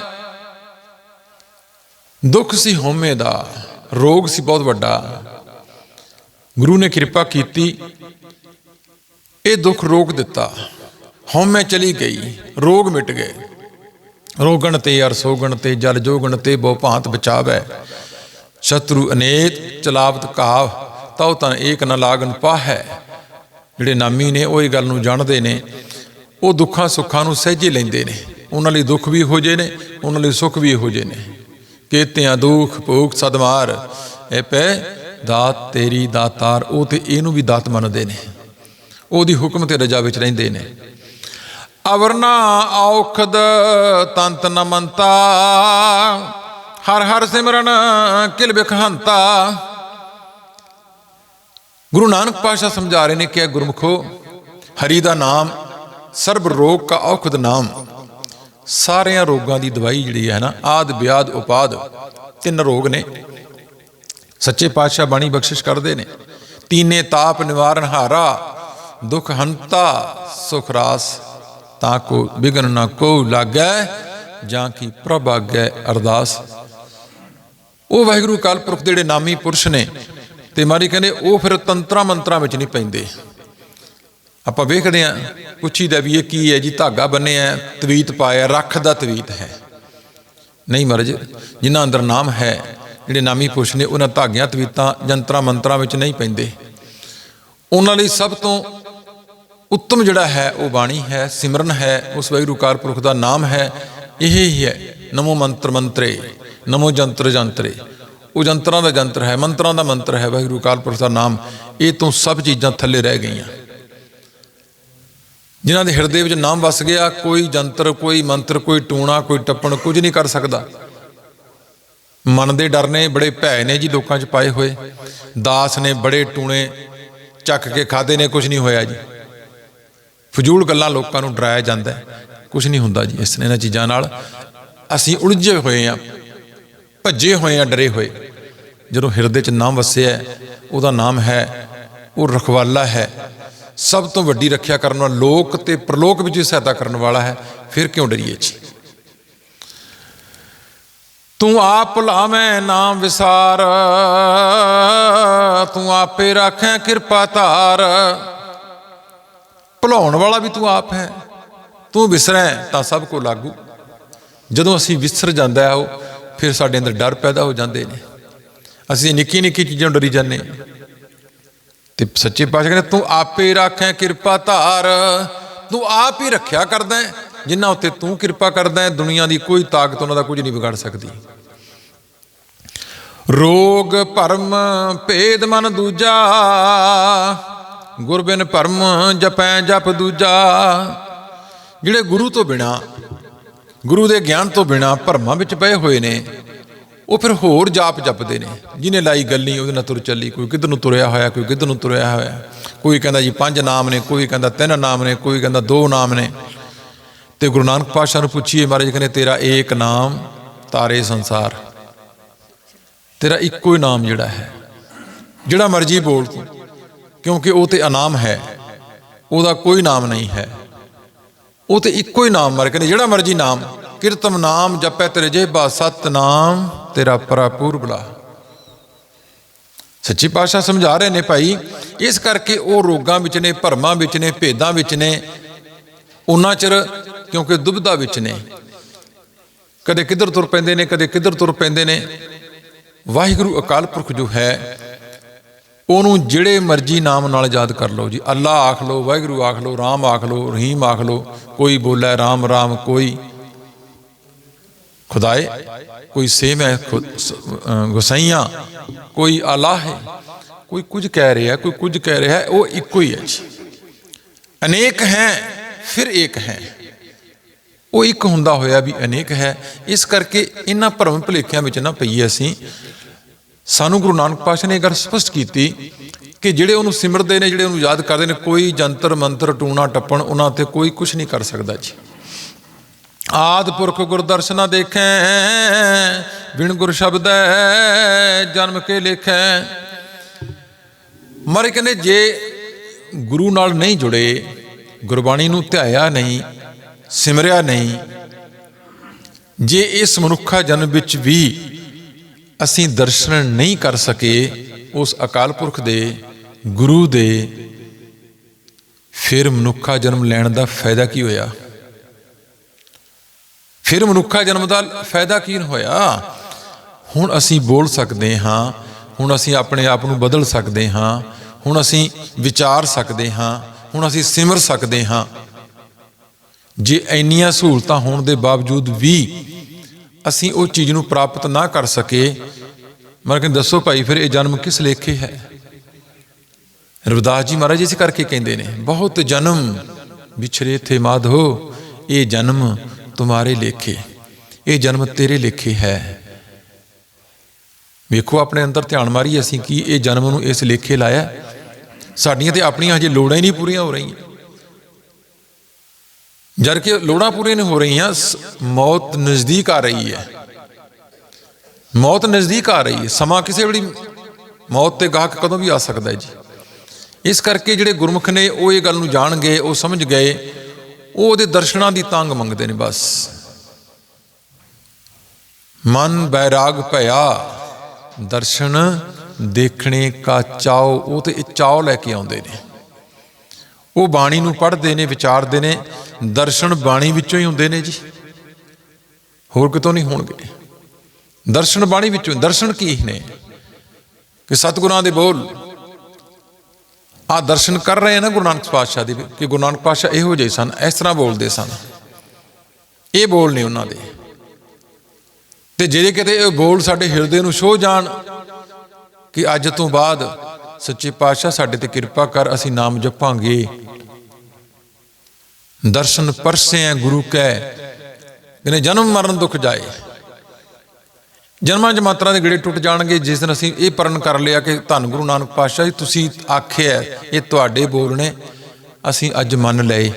ਦੁੱਖ ਸੀ ਹਉਮੈ ਦਾ, ਰੋਗ ਸੀ ਬਹੁਤ ਵੱਡਾ। ਗੁਰੂ ਨੇ ਕਿਰਪਾ ਕੀਤੀ ਇਹ ਦੁੱਖ ਰੋਕ ਦਿੱਤਾ। ਹਉਮੈ ਚਲੀ ਗਈ, ਰੋਗ ਮਿਟ ਗਏ। ਰੋਗਣ ਤੇ ਅਰ ਸੋਗਣ ਤੇ ਜਲ ਜੋਗਣ ਤੇ ਬਹੁ ਭਾਂਤ ਬਚਾਵੈ। ਸ਼ਤਰੂ ਅਨੇਤ ਚਲਾਵਤ ਕਾਵ, ਤਉ ਤਾਂ ਏਕ ਨ ਲਾਗਨ ਪਾਹੈ। ਜਿਹੜੇ ਨਾਮੀ ਨੇ, ਉਹ ਇਹ ਗੱਲ ਨੂੰ ਜਾਣਦੇ ਨੇ। ਉਹ ਦੁੱਖਾਂ ਸੁੱਖਾਂ ਨੂੰ ਸਹਿਜੇ ਲੈਂਦੇ ਨੇ। ਉਹਨਾਂ ਲਈ ਦੁੱਖ ਵੀ ਹੋ ਜੇ ਨੇ, ਉਹਨਾਂ ਲਈ ਸੁੱਖ ਵੀ ਹੋ ਜੇ ਨੇ। ਕੇਤਿਆਂ ਦੁੱਖ ਭੂਖ ਸਦਮਾਰ ਇਹ ਪੈ, ਦਾਤ ਤੇਰੀ ਦਾਤਾਰ, ਉਹ ਤੇ ਇਹਨੂੰ ਵੀ ਦਾਤ ਮੰਨਦੇ ਨੇ। ਉਹਦੀ ਹੁਕਮ ਤੇ ਰਜਾ ਵਿੱਚ ਰਹਿੰਦੇ ਨੇ। ਅਵਰਨਾ ਔਖਦ ਤੰਤ ਨ ਹਰ ਹਰ ਸਿਮਰਨ ਕਿਲ ਬਿਖਹੰਤਾ ਗੁਰੂ ਨਾਨਕ ਪਾਸ਼ਾ ਸਮਝਾ ਰਹੇ ਨੇ ਕਿ ਇਹ ਗੁਰਮਖੋ, ਹਰੀ ਦਾ ਨਾਮ, ਸਰਬ ਰੋਗ ਕਾ ਔਖਦ ਨਾਮ, ਸਾਰਿਆਂ ਰੋਗਾਂ ਦੀ ਦਵਾਈ ਜਿਹੜੀ ਹੈ ਨਾ, ਆਦ ਵਿਆਦ ਉਪਾਦ, ਤਿੰਨ ਰੋਗ ਨੇ। ਸੱਚੇ ਪਾਤਸ਼ਾਹ ਬਾਣੀ ਬਖਸ਼ਿਸ਼ ਕਰਦੇ ਨੇ। ਤੀਨੇ ਤਾਪ ਨਿਵਾਰਨ ਹਾਰਾ ਦੁਖ ਹੰਤਾ, ਸੁਖ ਰਾਸ, ਤਾਂ ਕੋ ਬਿਗਨ ਨਾ ਕੋ ਲਾਗੈ, ਜਾਂ ਕੀ ਪ੍ਰਭ ਆਗੈ ਅਰਦਾਸ। ਉਹ ਵਾਹਿਗੁਰੂ ਕਾਲ ਪੁਰਖ ਦੇ ਜਿਹੜੇ ਨਾਮੀ ਪੁਰਸ਼ ਨੇ, ਤੇ ਮਾਰੀ ਕਹਿੰਦੇ, ਉਹ ਫਿਰ ਤੰਤਰਾਂ ਮੰਤਰਾਂ ਵਿੱਚ ਨਹੀਂ ਪੈਂਦੇ। ਆਪਾਂ ਵੇਖਦੇ ਆਂ ਪੁੱਛੀਦਾ ਵੀ ਇਹ ਕੀ ਹੈ ਜੀ, ਧਾਗਾ ਬੰਨਿਆ ਤਵੀਤ ਪਾਇਆ, ਰੱਖ ਦਾ ਤਵੀਤ ਹੈ। ਨਹੀਂ ਮਹਾਰਾਜ, ਜਿਨ੍ਹਾਂ ਅੰਦਰ ਨਾਮ ਹੈ, ਜਿਹੜੇ ਨਾਮੀ ਪੁਰਸ਼ ਨੇ, ਉਹਨਾਂ ਧਾਗਿਆਂ, ਤਵੀਤਾਂ, ਜੰਤਰਾਂ, ਮੰਤਰਾਂ ਵਿੱਚ ਨਹੀਂ ਪੈਂਦੇ। ਉਹਨਾਂ ਲਈ ਸਭ ਤੋਂ ਉੱਤਮ ਜਿਹੜਾ ਹੈ, ਉਹ ਬਾਣੀ ਹੈ, ਸਿਮਰਨ ਹੈ, ਉਸ ਵਾਹਿਗੁਰੂ ਕਾਰ ਪੁਰਖ ਦਾ ਨਾਮ ਹੈ, ਇਹ ਹੀ ਹੈ, ਨਮੋ ਮੰਤਰ ਮੰਤਰੇ, ਨਮੋ ਜੰਤਰ ਜੰਤਰੇ। ਉਹ ਜੰਤਰਾਂ ਦਾ ਜੰਤਰ ਹੈ, ਮੰਤਰਾਂ ਦਾ ਮੰਤਰ ਹੈ, ਵਾਹਿਗੁਰੂ ਕਾਰ ਪੁਰਖ ਦਾ ਨਾਮ, ਇਹ ਤੋਂ ਸਭ ਚੀਜ਼ਾਂ ਥੱਲੇ ਰਹਿ ਗਈਆਂ। ਜਿਨ੍ਹਾਂ ਦੇ ਹਿਰਦੇ ਵਿੱਚ ਨਾਮ ਵਸ ਗਿਆ, ਕੋਈ ਜੰਤਰ, ਕੋਈ ਮੰਤਰ, ਕੋਈ ਟੂਣਾ, ਕੋਈ ਟੱਪਣ, ਕੁਝ ਨਹੀਂ ਕਰ ਸਕਦਾ। ਮਨ ਦੇ ਡਰ ਨੇ ਬੜੇ ਭੈ ਨੇ ਜੀ ਲੋਕਾਂ 'ਚ ਪਾਏ ਹੋਏ। ਦਾਸ ਨੇ ਬੜੇ ਟੂਣੇ ਚੱਕ ਕੇ ਖਾਦੇ ਨੇ, ਕੁਝ ਨਹੀਂ ਹੋਇਆ ਜੀ। ਫਜ਼ੂਲ ਗੱਲਾਂ ਲੋਕਾਂ ਨੂੰ ਡਰਾਇਆ ਜਾਂਦਾ ਕੁਝ ਨਹੀਂ ਹੁੰਦਾ ਜੀ ਇਸ ਇਹਨਾਂ ਚੀਜ਼ਾਂ ਨਾਲ। ਅਸੀਂ ਉਲਝੇ ਹੋਏ ਆ ਭੱਜੇ ਹੋਏ ਆ ਡਰੇ ਹੋਏ। ਜਦੋਂ ਹਿਰਦੇ 'ਚ ਨਾਮ ਵਸਿਆ ਉਹਦਾ ਨਾਮ ਹੈ, ਉਹ ਰਖਵਾਲਾ ਹੈ। ਸਭ ਤੋਂ ਵੱਡੀ ਰੱਖਿਆ ਕਰਨ ਵਾਲਾ ਲੋਕ ਤੇ ਪ੍ਰਲੋਕ ਵਿੱਚ ਵੀ ਸਹਾਇਤਾ ਕਰਨ ਵਾਲਾ ਹੈ। ਫਿਰ ਕਿਉਂ ਡਰੀਏ ਜੀ? ਤੂੰ ਆਪ ਭੁਲਾਵੇਂ ਨਾਮ ਵਿਸਾਰ, ਤੂੰ ਆਪੇ ਰੱਖੇ ਕਿਰਪਾ ਧਾਰ। ਭੁਲਾਉਣ ਵਾਲਾ ਵੀ ਤੂੰ ਆਪ ਹੈ। ਤੂੰ ਵਿਸਰੈ ਤਾਂ ਸਭ ਕੋ ਲਾਗੂ। ਜਦੋਂ ਅਸੀਂ ਵਿਸਰ ਜਾਂਦਾ ਹੈ ਉਹ, ਫਿਰ ਸਾਡੇ ਅੰਦਰ ਡਰ ਪੈਦਾ ਹੋ ਜਾਂਦੇ ਨੇ। ਅਸੀਂ ਨਿੱਕੀ ਨਿੱਕੀ ਚੀਜ਼ਾਂ ਡਰੀ ਜਾਂਦੇ ਤੇ ਸੱਚੇ ਪਾਤਸ਼ਾਹ ਕਹਿੰਦੇ, ਤੂੰ ਆਪੇ ਰੱਖੇ ਕਿਰਪਾ ਧਾਰ। ਤੂੰ ਆਪ ਹੀ ਰੱਖਿਆ ਕਰਦਾ ਹੈ। ਜਿਨ੍ਹਾਂ ਉੱਤੇ ਤੂੰ ਕਿਰਪਾ ਕਰਦਾ ਹੈ, ਦੁਨੀਆ ਦੀ ਕੋਈ ਤਾਕਤ ਉਹਨਾਂ ਦਾ ਕੁਝ ਨਹੀਂ ਵਿਗਾੜ ਸਕਦੀ। ਰੋਗ, ਭਰਮ, ਭੇਦ ਮਨ ਦੂਜਾ ਗੁਰਬਿਨ ਭਰਮ ਜਪੈ ਜਪ ਦੂਜਾ। ਜਿਹੜੇ ਗੁਰੂ ਤੋਂ ਬਿਨਾ, ਗੁਰੂ ਦੇ ਗਿਆਨ ਤੋਂ ਬਿਨਾ ਭਰਮਾਂ ਵਿੱਚ ਪਏ ਹੋਏ ਨੇ, ਉਹ ਫਿਰ ਹੋਰ ਜਾਪ ਜਪਦੇ ਨੇ। ਜਿਹਨੇ ਲਾਈ ਗੱਲੀ, ਉਹਦੇ ਨਾਲ ਤੁਰ ਚੱਲੀ। ਕੋਈ ਕਿੱਧਰ ਨੂੰ ਤੁਰਿਆ ਹੋਇਆ, ਕੋਈ ਕਿੱਧਰ ਨੂੰ ਤੁਰਿਆ ਹੋਇਆ। ਕੋਈ ਕਹਿੰਦਾ ਜੀ ਪੰਜ ਨਾਮ ਨੇ, ਕੋਈ ਕਹਿੰਦਾ ਤਿੰਨ ਨਾਮ ਨੇ, ਕੋਈ ਕਹਿੰਦਾ ਦੋ ਨਾਮ ਨੇ। ਤੇ ਗੁਰੂ ਨਾਨਕ ਪਾਤਸ਼ਾਹ ਨੂੰ ਪੁੱਛੀਏ ਮਹਾਰਾਜ, ਕਹਿੰਦੇ ਤੇਰਾ ਏਕ ਨਾਮ ਤਾਰੇ ਸੰਸਾਰ। ਤੇਰਾ ਇੱਕੋ ਹੀ ਨਾਮ ਜਿਹੜਾ ਹੈ। ਜਿਹੜਾ ਮਰਜ਼ੀ ਬੋਲ ਤੂੰ। ਕਿਉਂਕਿ ਉਹ ਤੇ ਅਨਾਮ ਹੈ। ਉਹਦਾ ਕੋਈ ਨਾਮ ਨਹੀਂ ਹੈ। ਉਹ ਤੇ ਇੱਕੋ ਹੀ ਨਾਮ ਮਰ ਕਹਿੰਦੇ ਜਿਹੜਾ ਮਰਜ਼ੀ ਨਾਮ। ਕਿਰਤਮ ਨਾਮ ਜਪੈ ਤੇਰੇ ਜੇਬਾ ਸਤ ਨਾਮ ਤੇਰਾ ਪਰਾਪੂਰ ਬਲਾ। ਸੱਚੀ ਪਾਤਸ਼ਾਹ ਸਮਝਾ ਰਹੇ ਨੇ ਭਾਈ, ਇਸ ਕਰਕੇ ਉਹ ਰੋਗਾਂ ਵਿੱਚ ਨੇ, ਭਰਮਾਂ ਵਿੱਚ ਨੇ, ਭੇਦਾਂ ਵਿੱਚ ਨੇ, ਉਹਨਾਂ ਚਿਰ ਕਿਉਂਕਿ ਦੁਬਦਾ ਵਿੱਚ ਨੇ। ਕਦੇ ਕਿੱਧਰ ਤੁਰ ਪੈਂਦੇ ਨੇ, ਕਦੇ ਕਿੱਧਰ ਤੁਰ ਪੈਂਦੇ ਨੇ। ਵਾਹਿਗੁਰੂ ਅਕਾਲ ਪੁਰਖ ਜੋ ਹੈ ਉਹਨੂੰ ਜਿਹੜੇ ਮਰਜ਼ੀ ਨਾਮ ਨਾਲ ਯਾਦ ਕਰ ਲਓ ਜੀ। ਅੱਲਾ ਆਖ ਲਓ, ਵਾਹਿਗੁਰੂ ਆਖ ਲਓ, ਰਾਮ ਆਖ ਲਓ, ਰਹੀਮ ਆਖ ਲਓ, ਕੋਈ ਬੋਲੇ ਰਾਮ ਰਾਮ, ਕੋਈ ਖੁਦਾਏ, ਕੋਈ ਸੇਮ ਹੈ ਗੁਸਈਆਂ, ਕੋਈ ਅਲਾਹ ਹੈ, ਕੋਈ ਕੁਝ ਕਹਿ ਰਿਹਾ, ਕੋਈ ਕੁਝ ਕਹਿ ਰਿਹਾ, ਉਹ ਇੱਕੋ ਹੀ ਹੈ ਜੀ। ਅਨੇਕ ਹੈ, ਫਿਰ ਇੱਕ ਹੈ। ਉਹ ਇੱਕ ਹੁੰਦਾ ਹੋਇਆ ਵੀ ਅਨੇਕ ਹੈ। ਇਸ ਕਰਕੇ ਇਹਨਾਂ ਭਰਮ ਭੁਲੇਖਿਆਂ ਵਿੱਚ ਨਾ ਪਈਏ ਅਸੀਂ। ਸਾਨੂੰ ਗੁਰੂ ਨਾਨਕ ਪਾਤਸ਼ਾਹ ਨੇ ਇਹ ਗੱਲ ਸਪਸ਼ਟ ਕੀਤੀ ਕਿ ਜਿਹੜੇ ਉਹਨੂੰ ਸਿਮਰਦੇ ਨੇ, ਜਿਹੜੇ ਉਹਨੂੰ ਯਾਦ ਕਰਦੇ ਨੇ, ਕੋਈ ਜੰਤਰ, ਮੰਤਰ, ਟੂਣਾ, ਟੱਪਣ, ਉਹਨਾਂ ਤੇ ਕੋਈ ਕੁਝ ਨਹੀਂ ਕਰ ਸਕਦਾ ਜੀ। ਆਦ ਪੁਰਖ ਗੁਰਦਰਸ਼ਨਾ ਦੇਖੈ, ਬਿਨ ਗੁਰ ਸ਼ਬਦੈ ਜਨਮ ਕੇ ਲੇਖੈ। ਮਾਰੇ ਕਹਿੰਦੇ, ਜੇ ਗੁਰੂ ਨਾਲ ਨਹੀਂ ਜੁੜੇ, ਗੁਰਬਾਣੀ ਨੂੰ ਧਿਆਇਆ ਨਹੀਂ, ਸਿਮਰਿਆ ਨਹੀਂ, ਜੇ ਇਸ ਮਨੁੱਖਾ ਜਨਮ ਵਿੱਚ ਵੀ ਅਸੀਂ ਦਰਸ਼ਨ ਨਹੀਂ ਕਰ ਸਕੇ ਉਸ ਅਕਾਲ ਪੁਰਖ ਦੇ, ਗੁਰੂ ਦੇ, ਫਿਰ ਮਨੁੱਖਾ ਜਨਮ ਲੈਣ ਦਾ ਫਾਇਦਾ ਕੀ ਹੋਇਆ? ਫਿਰ ਮਨੁੱਖਾ ਜਨਮ ਦਾ ਫਾਇਦਾ ਕੀ ਹੋਇਆ? ਹੁਣ ਅਸੀਂ ਬੋਲ ਸਕਦੇ ਹਾਂ, ਹੁਣ ਅਸੀਂ ਆਪਣੇ ਆਪ ਨੂੰ ਬਦਲ ਸਕਦੇ ਹਾਂ, ਹੁਣ ਅਸੀਂ ਵਿਚਾਰ ਸਕਦੇ ਹਾਂ, ਹੁਣ ਅਸੀਂ ਸਿਮਰ ਸਕਦੇ ਹਾਂ। ਜੇ ਇੰਨੀਆਂ ਸਹੂਲਤਾਂ ਹੋਣ ਦੇ ਬਾਵਜੂਦ ਵੀ ਅਸੀਂ ਉਹ ਚੀਜ਼ ਨੂੰ ਪ੍ਰਾਪਤ ਨਾ ਕਰ ਸਕੇ ਮੈਂ ਕਹਿੰਦਾ ਦੱਸੋ ਭਾਈ, ਫਿਰ ਇਹ ਜਨਮ ਕਿਸ ਲੇਖੇ ਹੈ? ਰਵਿਦਾਸ ਜੀ ਮਹਾਰਾਜ ਇਸ ਕਰਕੇ ਕਹਿੰਦੇ ਨੇ, ਬਹੁਤ ਜਨਮ ਵਿਛਰੇ ਥੇ ਮਾਧੋ, ਇਹ ਜਨਮ ਤੁਮਾਰੇ ਲੇਖੇ, ਇਹ ਜਨਮ ਤੇਰੇ ਲੇਖੇ ਹੈ। ਵੇਖੋ, ਆਪਣੇ ਅੰਦਰ ਧਿਆਨ ਮਾਰੀ ਅਸੀਂ ਕੀ ਇਹ ਜਨਮ ਨੂੰ ਇਸ ਲੇਖੇ ਲਾਇਆ ਸਾਡੀਆਂ ਤੇ ਆਪਣੀਆਂ ਹਜੇ ਲੋੜਾਂ ਹੀ ਨਹੀਂ ਪੂਰੀਆਂ ਹੋ ਰਹੀਆਂ। ਜਦ ਕਿ ਲੋੜਾਂ ਪੂਰੀਆਂ ਨਹੀਂ ਹੋ ਰਹੀਆਂ ਸ- ਮੌਤ ਨਜ਼ਦੀਕ ਆ ਰਹੀ ਹੈ ਮੌਤ ਨਜ਼ਦੀਕ ਆ ਰਹੀ ਹੈ ਸਮਾਂ ਕਿਸੇ ਵੇਲੇ ਮੌਤ ਤੇ ਗਾਹਕ ਕਦੋਂ ਵੀ ਆ ਸਕਦਾ ਹੈ ਜੀ ਇਸ ਕਰਕੇ ਜਿਹੜੇ ਗੁਰਮੁਖ ਨੇ ਉਹ ਇਹ ਗੱਲ ਨੂੰ ਜਾਣ ਗਏ ਉਹ ਸਮਝ ਗਏ ਉਹ ਉਹਦੇ ਦਰਸ਼ਨਾਂ ਦੀ ਤੰਗ ਮੰਗਦੇ ਨੇ ਬਸ ਮਨ ਬੈਰਾਗ ਭਇਆ ਦਰਸ਼ਨ ਦੇਖਣੇ ਕਾ ਚਾਓ ਉਹ ਤੇ ਇਹ ਚਾਓ ਲੈ ਕੇ ਆਉਂਦੇ ਨੇ ਉਹ ਬਾਣੀ ਨੂੰ ਪੜ੍ਹਦੇ ਨੇ ਵਿਚਾਰਦੇ ਨੇ ਦਰਸ਼ਨ ਬਾਣੀ ਵਿੱਚੋਂ ਹੀ ਹੁੰਦੇ ਨੇ ਜੀ। ਹੋਰ ਕਿਤੋਂ ਨਹੀਂ ਹੋਣਗੇ। ਦਰਸ਼ਨ ਬਾਣੀ ਵਿੱਚੋਂ ਦਰਸ਼ਨ ਕੀ ਨੇ? ਕਿ ਸਤਿਗੁਰਾਂ ਦੇ ਬੋਲ। ਆ ਦਰਸ਼ਨ ਕਰ ਰਹੇ ਨਾ ਗੁਰੂ ਨਾਨਕ ਪਾਤਸ਼ਾਹ ਦੇ ਵੀ, ਕਿ ਗੁਰੂ ਨਾਨਕ ਪਾਤਸ਼ਾਹ ਇਹੋ ਜਿਹੇ ਸਨ ਇਸ ਤਰ੍ਹਾਂ ਬੋਲਦੇ ਸਨ। ਇਹ ਬੋਲ ਨੇ ਉਹਨਾਂ ਦੇ। ਤੇ ਜਿਹੜੇ ਕਿਤੇ ਇਹ ਬੋਲ ਸਾਡੇ ਹਿਰਦੇ ਨੂੰ ਛੋਹ ਜਾਣ ਕਿ ਅੱਜ ਤੋਂ ਬਾਅਦ ਸੱਚੇ ਪਾਤਸ਼ਾਹ ਸਾਡੇ ਤੇ ਕਿਰਪਾ ਕਰ ਅਸੀਂ ਨਾਮ ਜਪਾਂਗੇ। ਦਰਸ਼ਨ ਪਰਸੇ ਹੈ ਗੁਰੂ ਕੈ। ਇਹਨੇ ਜਨਮ ਮਰਨ ਦੁੱਖ ਜਾਏ। ਜਨਮਾਂ ਜਮਾਤਰਾਂ ਦੇ ਗੇੜੇ ਟੁੱਟ ਜਾਣਗੇ। ਜਿਸ ਦਿਨ ਅਸੀਂ ਇਹ ਪਰਨ ਕਰ ਲਿਆ ਕਿ ਧੰਨ ਗੁਰੂ ਨਾਨਕ ਪਾਤਸ਼ਾਹ ਜੀ, ਤੁਸੀਂ ਆਖਿਆ ਇਹ ਤੁਹਾਡੇ ਬੋਲ ਨੇ। ਅਸੀਂ ਅੱਜ ਮੰਨ ਲਏ।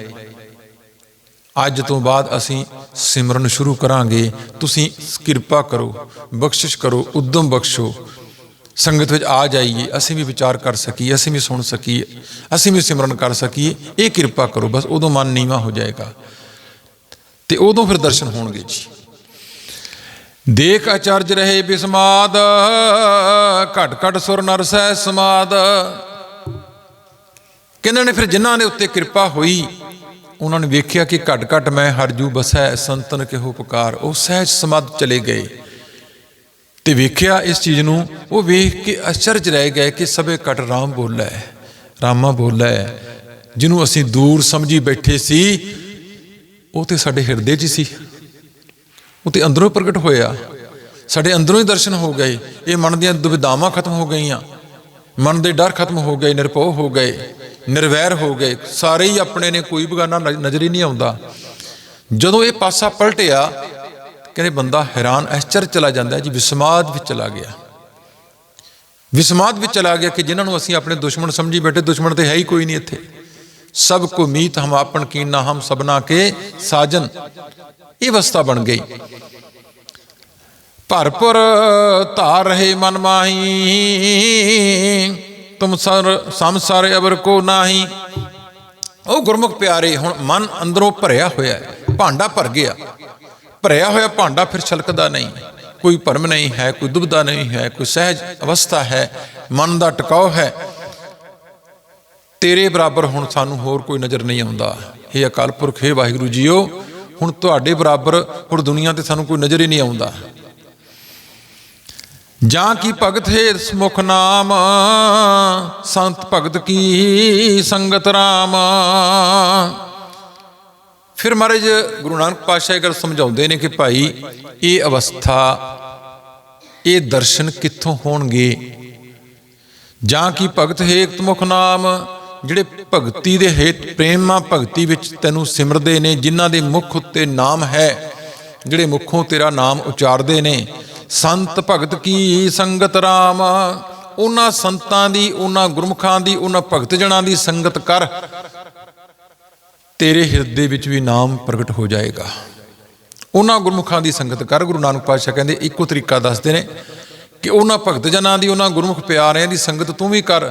ਅੱਜ ਤੋਂ ਬਾਅਦ ਅਸੀਂ ਸਿਮਰਨ ਸ਼ੁਰੂ ਕਰਾਂਗੇ। ਤੁਸੀਂ ਕਿਰਪਾ ਕਰੋ, ਬਖਸ਼ਿਸ਼ ਕਰੋ, ਉਦਮ ਬਖਸ਼ੋ। ਸੰਗਤ ਵਿੱਚ ਆ ਜਾਈਏ, ਅਸੀਂ ਵੀ ਵਿਚਾਰ ਕਰ ਸਕੀਏ, ਅਸੀਂ ਵੀ ਸੁਣ ਸਕੀਏ, ਅਸੀਂ ਵੀ ਸਿਮਰਨ ਕਰ ਸਕੀਏ, ਇਹ ਕਿਰਪਾ ਕਰੋ, ਬਸ ਉਦੋਂ ਮਨ ਨੀਵਾ ਹੋ ਜਾਏਗਾ। ਤੇ ਉਦੋਂ ਫਿਰ ਦਰਸ਼ਨ ਹੋਣਗੇ ਜੀ। ਦੇਖ ਅਚਰਜ ਰਹੇ ਬਿਸਮਾਦ, ਘਟ ਘਟ ਸੁਰ ਨਰ ਸਹਿ ਸਮਾਦ। ਕਹਿੰਦੇ ਨੇ ਫਿਰ ਜਿਨ੍ਹਾਂ ਦੇ ਉੱਤੇ ਕਿਰਪਾ ਹੋਈ, ਉਹਨਾਂ ਨੇ ਵੇਖਿਆ ਕਿ ਘਟ ਘਟ ਮੈਂ ਹਰਜੂ ਬਸੈ, ਸੰਤਨ ਕਿਹੋ ਪੁਕਾਰ, ਉਹ ਸਹਿਜ ਸਮਾਦ ਚਲੇ ਗਏ। ਤੇ ਵੇਖਿਆ ਇਸ ਚੀਜ਼ ਨੂੰ, ਉਹ ਵੇਖ ਕੇ ਅਚਰਜ ਰਹਿ ਗਏ ਕਿ ਸਭੇ ਘਟ ਰਾਮ ਬੋਲਾ ਹੈ ਰਾਮਾ ਬੋਲਾ। ਹੈ ਜਿਹਨੂੰ ਅਸੀਂ ਦੂਰ ਸਮਝੀ ਬੈਠੇ ਸੀ, ਉਹ ਤੇ ਸਾਡੇ ਹਿਰਦੇ 'ਚ ਹੀ ਸੀ। ਉਹ ਤੇ ਅੰਦਰੋਂ ਪ੍ਰਗਟ ਹੋਇਆ। ਸਾਡੇ ਅੰਦਰੋਂ ਹੀ ਦਰਸ਼ਨ ਹੋ ਗਏ। ਇਹ ਮਨ ਦੀਆਂ ਦੁਵਿਧਾਵਾਂ ਖਤਮ ਹੋ ਗਈਆਂ। ਮਨ ਦੇ ਡਰ ਖਤਮ ਹੋ ਗਏ, ਨਿਰਭਉ ਹੋ ਗਏ, ਨਿਰਵੈਰ ਹੋ ਗਏ। ਸਾਰੇ ਹੀ ਆਪਣੇ ਨੇ ਕੋਈ ਬਗਾਨਾ ਨਜ਼ਰ ਹੀ ਨਹੀਂ ਆਉਂਦਾ। ਜਦੋਂ ਇਹ ਪਾਸਾ ਪਲਟਿਆ ਕਹਿੰਦੇ ਬੰਦਾ ਹੈਰਾਨ ਐਸਚਰ ਚਲਾ ਜਾਂਦਾ ਜੀ, ਵਿਸਮਾਦ ਵਿੱਚ ਚਲਾ ਗਿਆ। ਵਿਸਮਾਦ ਵਿੱਚ ਚਲਾ ਗਿਆ ਕਿ ਜਿਨ੍ਹਾਂ ਨੂੰ ਅਸੀਂ ਆਪਣੇ ਦੁਸ਼ਮਣ ਸਮਝੀ ਬੈਠੇ, ਦੁਸ਼ਮਣ ਤੇ ਹੈ ਹੀ ਕੋਈ ਨਹੀਂ ਇੱਥੇ। ਸਭ ਕੋ ਮੀਤ ਹਮ ਆਪਨ ਕੀਨਾ ਹਮ ਸਬਨਾ ਕੇ ਸਾਜਨ। ਇਹ ਅਵਸਥਾ ਬਣ ਗਈ। ਭਰਪੁਰ ਧਾਰ ਰਹੇ ਮਨ ਮਾਹੀ, ਤੁਮ ਸਰ ਸੰਸਾਰ ਅਬਰ ਕੋ ਨਾਹੀ। ਉਹ ਗੁਰਮੁਖ ਪਿਆਰੇ, ਹੁਣ ਮਨ ਅੰਦਰੋਂ ਭਰਿਆ ਹੋਇਆ ਹੈ, ਭਾਂਡਾ ਭਰ ਗਿਆ। ਭਰਿਆ ਹੋਇਆ ਭਾਂਡਾ ਫਿਰ ਛਲਕਦਾ ਨਹੀਂ। ਕੋਈ ਭਰਮ ਨਹੀਂ ਹੈ, ਕੋਈ ਦੁਬਦਾ ਨਹੀਂ ਹੈ, ਕੋਈ ਸਹਿਜ ਅਵਸਥਾ ਹੈ, ਮਨ ਦਾ ਟਿਕਾਉ ਹੈ। ਤੇਰੇ ਬਰਾਬਰ ਹੁਣ ਸਾਨੂੰ ਹੋਰ ਕੋਈ ਨਜ਼ਰ ਨਹੀਂ ਆਉਂਦਾ। ਇਹ ਅਕਾਲ ਪੁਰਖ, ਹੈ ਵਾਹਿਗੁਰੂ ਜੀਓ, ਹੁਣ ਤੁਹਾਡੇ ਬਰਾਬਰ ਹੁਣ ਦੁਨੀਆ ਤੇ ਸਾਨੂੰ ਕੋਈ ਨਜ਼ਰ ਹੀ ਨਹੀਂ ਆਉਂਦਾ। ਜਾਂ ਕੀ ਭਗਤ ਹੈ ਮੁਖ ਨਾਮ, ਸੰਤ ਭਗਤ ਕੀ ਸੰਗਤ ਰਾਮ। ਫਿਰ ਮਹਾਰਾਜ ਗੁਰੂ ਨਾਨਕ ਪਾਤਸ਼ਾਹ ਇਹ ਗੱਲ ਸਮਝਾਉਂਦੇ ਨੇ ਕਿ ਭਾਈ, ਇਹ ਅਵਸਥਾ, ਇਹ ਦਰਸ਼ਨ ਕਿੱਥੋਂ ਹੋਣਗੇ? ਜਾਂ ਕੀ ਭਗਤ ਹੇਤ ਮੁਖ ਨਾਮ? ਜਿਹੜੇ ਭਗਤੀ ਦੇ ਹੇਤ ਪ੍ਰੇਮਾ ਭਗਤੀ ਵਿੱਚ ਤੈਨੂੰ ਸਿਮਰਦੇ ਨੇ, ਜਿਨ੍ਹਾਂ ਦੇ ਮੁਖ ਉੱਤੇ ਨਾਮ ਹੈ, ਜਿਹੜੇ ਮੁਖੋਂ ਤੇਰਾ ਨਾਮ ਉਚਾਰਦੇ ਨੇ। ਸੰਤ ਭਗਤ ਕੀ ਸੰਗਤ ਰਾਮ? ਉਹਨਾਂ ਸੰਤਾਂ ਦੀ, ਉਹਨਾਂ ਗੁਰਮੁਖਾਂ ਦੀ, ਉਹਨਾਂ ਭਗਤ ਜਨਾਂ ਦੀ ਸੰਗਤ ਕਰ। ਤੇਰੇ ਹਿਰਦੇ ਵਿੱਚ ਵੀ ਨਾਮ ਪ੍ਰਗਟ ਹੋ ਜਾਏਗਾ। ਉਹਨਾਂ ਗੁਰਮੁਖਾਂ ਦੀ ਸੰਗਤ ਕਰ ਗੁਰੂ ਨਾਨਕ ਪਾਤਸ਼ਾਹ ਕਹਿੰਦੇ, ਇੱਕੋ ਤਰੀਕਾ ਦੱਸਦੇ ਨੇ ਕਿ ਉਹਨਾਂ ਭਗਤ ਜਨਾਂ ਦੀ, ਉਹਨਾਂ ਗੁਰਮੁਖ ਪਿਆਰਿਆਂ ਦੀ ਸੰਗਤ ਤੂੰ ਵੀ ਕਰ।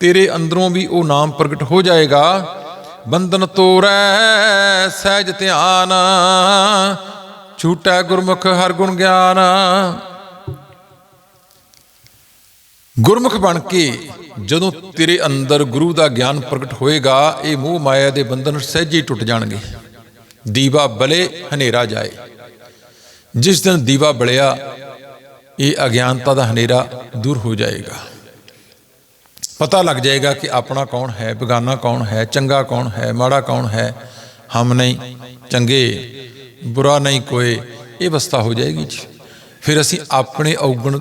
ਤੇਰੇ ਅੰਦਰੋਂ ਵੀ ਉਹ ਨਾਮ ਪ੍ਰਗਟ ਹੋ ਜਾਏਗਾ। ਬੰਧਨ ਤੋਰੈ, ਸਹਿਜ ਧਿਆਨ, ਛੂਟੈ ਗੁਰਮੁਖ ਹਰ ਗੁਣ ਗਿਆਨ। ਗੁਰਮੁਖ ਬਣ ਕੇ ਜਦੋਂ ਤੇਰੇ ਅੰਦਰ ਗੁਰੂ ਦਾ ਗਿਆਨ ਪ੍ਰਗਟ ਹੋਏਗਾ, ਇਹ ਮੋਹ ਮਾਇਆ ਦੇ ਬੰਧਨ ਸਹਿਜੇ ਟੁੱਟ ਜਾਣਗੇ। ਦੀਵਾ ਬਲੇ ਹਨੇਰਾ ਜਾਏ। ਜਿਸ ਦਿਨ ਦੀਵਾ ਬਲਿਆ, ਇਹ ਅਗਿਆਨਤਾ ਦਾ ਹਨੇਰਾ ਦੂਰ ਹੋ ਜਾਏਗਾ। ਪਤਾ ਲੱਗ ਜਾਏਗਾ ਕਿ ਆਪਣਾ ਕੌਣ ਹੈ, ਬੇਗਾਨਾ ਕੌਣ ਹੈ, ਚੰਗਾ ਕੌਣ ਹੈ, ਮਾੜਾ ਕੌਣ ਹੈ, ਹਮ ਨਹੀਂ, ਚੰਗੇ, ਬੁਰਾ ਨਹੀਂ, ਕੋਈ, ਇਹ ਅਵਸਥਾ ਹੋ ਜਾਏਗੀ ਜੀ। ਫਿਰ ਅਸੀਂ ਆਪਣੇ ਔਗਣ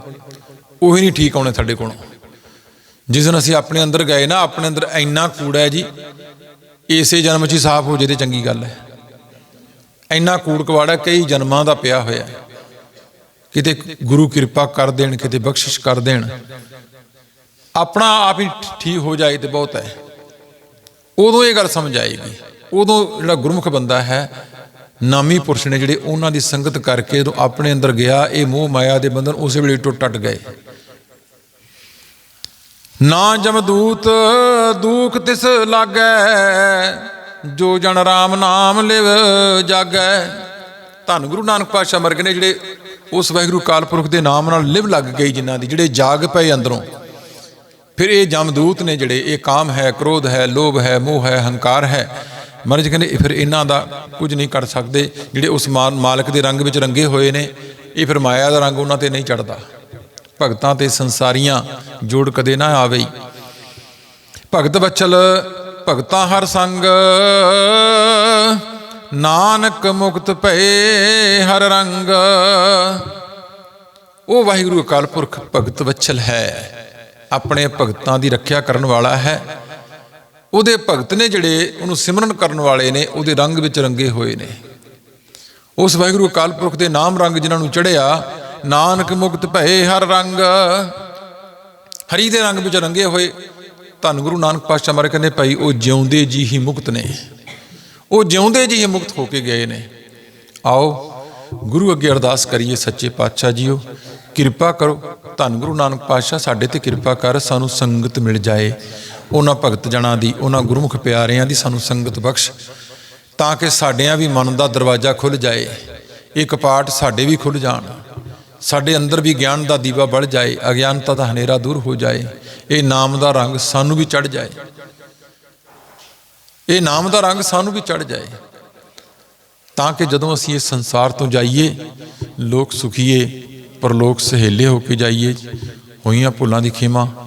ਉਹੀ ਨਹੀਂ ਠੀਕ ਆਉਣੇ ਸਾਡੇ ਕੋਲੋਂ। ਜਿਸ ਦਿਨ ਅਸੀਂ ਆਪਣੇ ਅੰਦਰ ਗਏ ਨਾ, ਆਪਣੇ ਅੰਦਰ ਇੰਨਾ ਕੂੜਾ ਹੈ ਜੀ, ਇਸੇ ਜਨਮ 'ਚ ਹੀ ਸਾਫ਼ ਹੋ ਜੇ ਤੇ ਚੰਗੀ ਗੱਲ ਹੈ। ਇੰਨਾ ਕੂੜ ਕਵਾੜਾ ਕਈ ਜਨਮਾਂ ਦਾ ਪਿਆ ਹੋਇਆ ਕਿਤੇ ਗੁਰੂ ਕਿਰਪਾ ਕਰ ਦੇਣ, ਕਿਤੇ ਬਖਸ਼ਿਸ਼ ਕਰ ਦੇਣ। ਆਪਣਾ ਆਪ ਹੀ ਠੀਕ ਹੋ ਜਾਏ ਤੇ ਬਹੁਤ ਹੈ। ਉਦੋਂ ਇਹ ਗੱਲ ਸਮਝ ਆਏਗੀ। ਉਦੋਂ ਜਿਹੜਾ ਗੁਰਮੁਖ ਬੰਦਾ ਹੈ ਨਾਮੀ ਪੁਰਸ਼ ਨੇ ਜਿਹੜੇ ਉਹਨਾਂ ਦੀ ਸੰਗਤ ਕਰਕੇ ਜਦੋਂ ਆਪਣੇ ਅੰਦਰ ਗਿਆ, ਇਹ ਮੋਹ ਮਾਇਆ ਦੇ ਬੰਧਨ ਉਸੇ ਵੇਲੇ ਟੁੱਟ ਟੱਟ ਗਏ। ਨਾ ਜਮਦੂਤ ਦੂਖ ਤਿਸ ਲਾਗੈ, ਜੋ ਜਨ ਰਾਮ ਨਾਮ ਲਿਵ ਜਾਗੈ। ਧੰਨ ਗੁਰੂ ਨਾਨਕ ਪਾਤਸ਼ਾਹ ਮਰਗ ਨੇ ਜਿਹੜੇ ਉਸ ਵਾਹਿਗੁਰੂ ਕਾਲਪੁਰਖ ਦੇ ਨਾਮ ਨਾਲ ਲਿਵ ਲੱਗ ਗਈ ਜਿਨ੍ਹਾਂ ਦੀ, ਜਿਹੜੇ ਜਾਗ ਪਏ ਅੰਦਰੋਂ। ਫਿਰ ਇਹ ਜਮਦੂਤ ਨੇ ਜਿਹੜੇ, ਇਹ ਕਾਮ ਹੈ, ਕ੍ਰੋਧ ਹੈ, ਲੋਭ ਹੈ, ਮੋਹ ਹੈ, ਹੰਕਾਰ ਹੈ ਮਹਾਰਾਜ ਕਹਿੰਦੇ, ਇਹ ਫਿਰ ਇਹਨਾਂ ਦਾ ਕੁਝ ਨਹੀਂ ਕਰ ਸਕਦੇ, ਜਿਹੜੇ ਉਸ ਮਾਲਕ ਦੇ ਰੰਗ ਵਿੱਚ ਰੰਗੇ ਹੋਏ ਨੇ, ਇਹ ਫਿਰ ਮਾਇਆ ਦਾ ਰੰਗ ਉਹਨਾਂ ਤੇ ਨਹੀਂ ਚੜਦਾ ਭਗਤਾਂ ਤੇ ਸੰਸਾਰੀਆਂ ਜੋੜ ਕਦੇ ਨਾ ਆਵੇ ਭਗਤ ਬਚਲ, ਭਗਤਾਂ ਹਰ ਸੰਗ, ਨਾਨਕ ਮੁਕਤ ਭਏ ਹਰ ਰੰਗ। ਉਹ ਵਾਹਿਗੁਰੂ ਅਕਾਲ ਪੁਰਖ ਭਗਤ ਵਛਲ ਹੈ, ਆਪਣੇ ਭਗਤਾਂ ਦੀ ਰੱਖਿਆ ਕਰਨ ਵਾਲਾ ਹੈ। ਉਹਦੇ ਭਗਤ ਨੇ ਜਿਹੜੇ ਉਹਨੂੰ ਸਿਮਰਨ ਕਰਨ ਵਾਲੇ ਨੇ, ਉਹਦੇ ਰੰਗ ਵਿੱਚ ਰੰਗੇ ਹੋਏ ਨੇ। ਉਸ ਵਾਹਿਗੁਰੂ ਅਕਾਲ ਪੁਰਖ ਦੇ ਨਾਮ ਰੰਗ ਜਿਨ੍ਹਾਂ ਨੂੰ ਚੜਿਆ ਨਾਨਕ ਮੁਕਤ ਭਏ ਹਰ ਰੰਗ। ਹਰੀ ਦੇ ਰੰਗ ਵਿੱਚ ਰੰਗੇ ਹੋਏ। ਧੰਨ ਗੁਰੂ ਨਾਨਕ ਪਾਤਸ਼ਾਹ ਮਹਾਰਾਜ ਕਹਿੰਦੇ, ਭਾਈ, ਉਹ ਜਿਉਂਦੇ ਜੀ ਹੀ ਮੁਕਤ ਨੇ। ਉਹ ਜਿਉਂਦੇ ਜੀ ਹੀ ਮੁਕਤ ਹੋ ਕੇ ਗਏ ਨੇ। ਆਓ, ਗੁਰੂ ਅੱਗੇ ਅਰਦਾਸ ਕਰੀਏ ਸੱਚੇ ਪਾਤਸ਼ਾਹ ਜੀਓ। ਕਿਰਪਾ ਕਰੋ। ਧੰਨ ਗੁਰੂ ਨਾਨਕ ਪਾਤਸ਼ਾਹ, ਸਾਡੇ ਤੇ ਕਿਰਪਾ ਕਰ, ਸਾਨੂੰ ਸੰਗਤ ਮਿਲ ਜਾਏ। ਉਹਨਾਂ ਭਗਤ ਜਨਾਂ ਦੀ, ਉਹਨਾਂ ਗੁਰਮੁਖ ਪਿਆਰਿਆਂ ਦੀ ਸਾਨੂੰ ਸੰਗਤ ਬਖਸ਼। ਤਾਂ ਕਿ ਸਾਡਿਆਂ ਵੀ ਮਨ ਦਾ ਦਰਵਾਜ਼ਾ ਖੁੱਲ ਜਾਏ ਇਹ ਕਪਾਟ ਸਾਡੇ ਵੀ ਖੁੱਲ ਜਾਣ। ਸਾਡੇ ਅੰਦਰ ਵੀ ਗਿਆਨ ਦਾ ਦੀਵਾ ਬਲ ਜਾਏ, ਅਗਿਆਨਤਾ ਦਾ ਹਨੇਰਾ ਦੂਰ ਹੋ ਜਾਏ। ਇਹ ਨਾਮ ਦਾ ਰੰਗ ਸਾਨੂੰ ਵੀ ਚੜ ਜਾਏ। ਇਹ ਨਾਮ ਦਾ ਰੰਗ ਸਾਨੂੰ ਵੀ ਚੜ ਜਾਏ। ਤਾਂ ਕਿ ਜਦੋਂ ਅਸੀਂ ਇਸ ਸੰਸਾਰ ਤੋਂ ਜਾਈਏ, ਲੋਕ ਸੁਖੀਏ, ਪਰਲੋਕ ਸਹੇਲੇ ਹੋ ਕੇ ਜਾਈਏ, ਹੋਈਆਂ ਭੁੱਲਾਂ ਦੀ ਖੇਮਾ